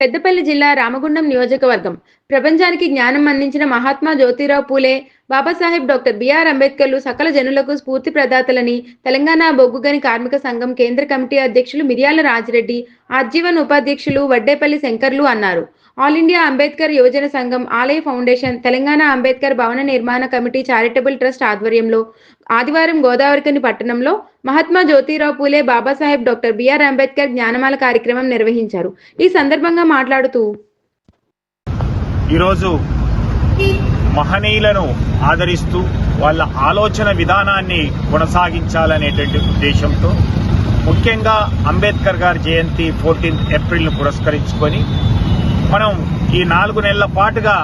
పెద్దపల్లి జిల్లా రామగుండం నియోజకవర్గం. ప్రపంచానికి జ్ఞానం అందించిన Mahatma Jyotirao Phule Babasaheb doctor B R అంబేద్కర్లు సకల జనులకు స్ఫూర్తి ప్రదాతలని తెలంగాణ బొగ్గుగని కార్మిక సంఘం కేంద్ర కమిటీ అధ్యక్షులు మిర్యాల రాజిరెడ్డి ఆజీవన్ ఉపాధ్యక్షులు వడ్డేపల్లి శంకర్లు అన్నారు. ఆల్ ఇండియా అంబేద్కర్ యువజన సంఘం ఆలయ ఫౌండేషన్ తెలంగాణ అంబేద్కర్ భవన నిర్మాణ కమిటీ చారిటబుల్ ట్రస్ట్ ఆధ్వర్యంలో ఆదివారం గోదావరికని పట్టణంలో Mahatma Jyotirao Phule Babasaheb doctor B R Ambedkar Gnanamala కార్యక్రమం నిర్వహించారు. ఈ సందర్భంగా మాట్లాడుతూ ఈరోజు మహనీయులను ఆదరిస్తూ వాళ్ళ ఆలోచన విధానాన్ని కొనసాగించాలనేటువంటి ఉద్దేశంతో ముఖ్యంగా అంబేద్కర్ గారి జయంతి ఫోర్టీన్త్ ఏప్రిల్ను పురస్కరించుకొని మనం ఈ నాలుగు నెలల పాటుగా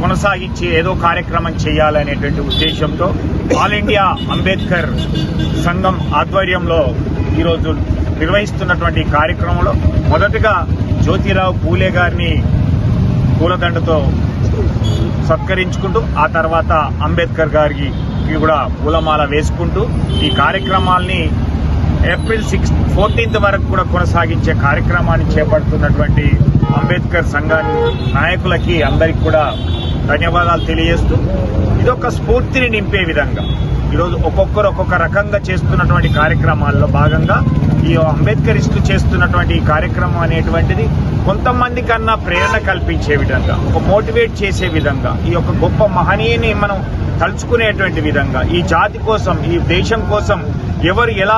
కొనసాగించి ఏదో కార్యక్రమం చేయాలనేటువంటి ఉద్దేశంతో ఆల్ ఇండియా అంబేద్కర్ సంఘం ఆధ్వర్యంలో ఈరోజు నిర్వహిస్తున్నటువంటి కార్యక్రమంలో మొదటగా జ్యోతిరావు పూలే గారిని పూలదండతో సత్కరించుకుంటూ ఆ తర్వాత అంబేద్కర్ గారికి కూడా పూలమాల వేసుకుంటూ ఈ కార్యక్రమాల్ని ఏప్రిల్ సిక్స్ ఫోర్టీన్త్ వరకు కూడా కొనసాగించే కార్యక్రమాన్ని చేపడుతున్నటువంటి అంబేద్కర్ సంఘాన్ని నాయకులకి అందరికి కూడా ధన్యవాదాలు తెలియజేస్తూ ఇదొక స్ఫూర్తిని నింపే విధంగా ఈరోజు ఒక్కొక్కరు ఒక్కొక్క రకంగా చేస్తున్నటువంటి కార్యక్రమాల్లో భాగంగా ఈ అంబేద్కరిస్టు చేస్తున్నటువంటి ఈ కార్యక్రమం అనేటువంటిది కొంతమంది కన్నా ప్రేరణ కల్పించే విధంగా ఒక మోటివేట్ చేసే విధంగా ఈ యొక్క గొప్ప మహనీయుని మనం తలుచుకునేటువంటి విధంగా ఈ జాతి కోసం ఈ దేశం కోసం ఎవరు ఎలా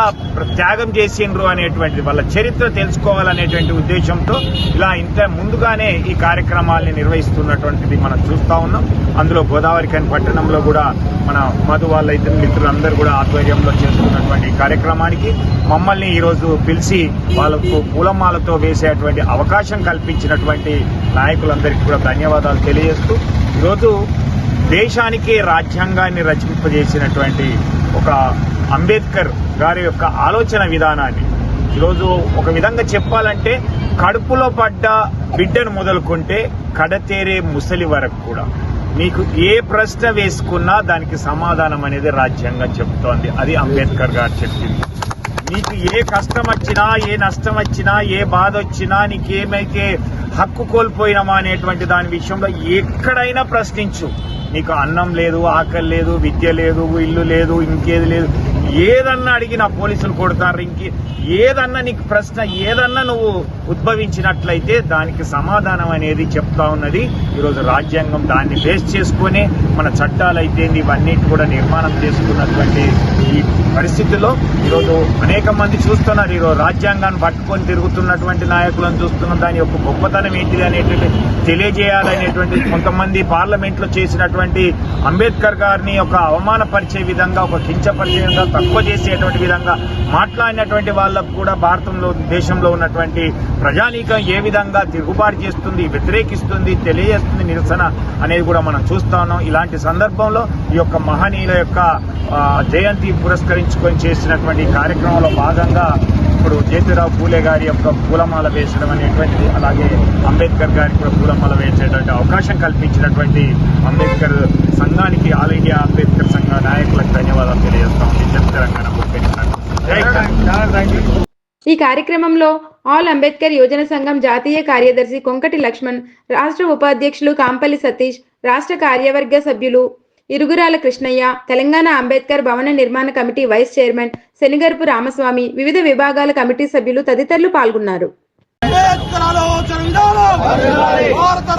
త్యాగం చేసిండ్రు అనేటువంటిది వాళ్ళ చరిత్ర తెలుసుకోవాలనేటువంటి ఉద్దేశంతో ఇలా ఇంత ముందుగానే ఈ కార్యక్రమాల్ని నిర్వహిస్తున్నటువంటిది మనం చూస్తా ఉన్నాం. అందులో గోదావరి కాని పట్టణంలో కూడా మన మధు వాళ్ళ ఇద్దరు మిత్రులందరూ కూడా ఆధ్వర్యంలో చేస్తున్నటువంటి కార్యక్రమానికి మమ్మల్ని ఈరోజు పిలిచి వాళ్ళకు పూలమాలతో వేసేటువంటి అవకాశం కల్పించినటువంటి నాయకులందరికీ కూడా ధన్యవాదాలు తెలియజేస్తూ ఈరోజు దేశానికే రాజ్యాంగాన్ని రచింపజేసినటువంటి ఒక అంబేద్కర్ గారి యొక్క ఆలోచన విధానాన్ని. ఈరోజు ఒక విధంగా చెప్పాలంటే కడుపులో పడ్డ బిడ్డను మొదలుకుంటే కడతేరే ముసలి వరకు కూడా. మీకు ఏ ప్రశ్న వేసుకున్నా దానికి సమాధానం అనేది రాజ్యాంగం చెప్తోంది. అది అంబేద్కర్ గారు చెప్పింది. నీకు ఏ కష్టం వచ్చినా ఏ నష్టం వచ్చినా ఏ బాధ వచ్చినా నీకేమైతే హక్కు కోల్పోయినామా అనేటువంటి దాని విషయంలో ఎక్కడైనా ప్రశ్నించు. నీకు అన్నం లేదు ఆకలి లేదు విద్య లేదు ఇల్లు లేదు ఇంకేది లేదు. ఏదన్నా అడిగినా పోలీసులు కొడతారు ఇంకే ఏదన్నా నీకు ప్రశ్న ఏదన్నా నువ్వు ఉద్భవించినట్లయితే దానికి సమాధానం అనేది చెప్తా ఉన్నది. ఈరోజు రాజ్యాంగం దాన్ని బేస్ చేసుకొని మన చట్టాలు అయితే ఇవన్నిటి కూడా నిర్మాణం చేసుకున్నటువంటి ఈ పరిస్థితుల్లో ఈరోజు అనేక మంది చూస్తున్నారు. ఈరోజు రాజ్యాంగాన్ని పట్టుకొని తిరుగుతున్నటువంటి నాయకులను చూస్తున్నాం. దాని యొక్క గొప్పతనం ఏంటిది అనేటువంటి తెలియజేయాలనేటువంటి కొంతమంది పార్లమెంట్లో చేసినటువంటి అంబేద్కర్ గారిని ఒక అవమానపరిచే విధంగా ఒక కించపరిచే విధంగా తక్కువ చేసేటువంటి విధంగా మాట్లాడినటువంటి వాళ్ళకు కూడా భారతంలో దేశంలో ఉన్నటువంటి ప్రజానీకం ఏ విధంగా తిరుగుబాటు చేస్తుంది వ్యతిరేకిస్తుంది తెలియజేస్తుంది నిరసన అనేది కూడా మనం చూస్తా ఉన్నాం. ఇలాంటి సందర్భంలో ఈ యొక్క మహనీయుల యొక్క జయంతి పురస్కరించుకొని చేసినటువంటి కార్యక్రమంలో భాగంగా ఇప్పుడు జ్యోతిరావు పూలే గారి యొక్క పూలమాల వేసడం అనేటువంటిది అలాగే అంబేద్కర్ గారికి కూడా పూలమాల వేసేటువంటి అవకాశం కల్పించినటువంటి అంబేద్కర్ సంఘానికి ఆల్ ఇండియా అంబేద్కర్ సంఘ నాయకులకు ధన్యవాదాలు తెలియజేస్తాం తెలంగాణ. ఈ కార్యక్రమంలో ఆల్ అంబేద్కర్ యువజన సంఘం జాతీయ కార్యదర్శి కొంకటి లక్ష్మణ్ రాష్ట్ర ఉపాధ్యక్షులు కాంపల్లి సతీష్ రాష్ట్ర కార్యవర్గ సభ్యులు ఇరుగురాల కృష్ణయ్య తెలంగాణ అంబేద్కర్ భవన నిర్మాణ committee vice chairman Shanigarapu Ramaswamy వివిధ విభాగాల కమిటీ సభ్యులు తదితరులు పాల్గొన్నారు. భారత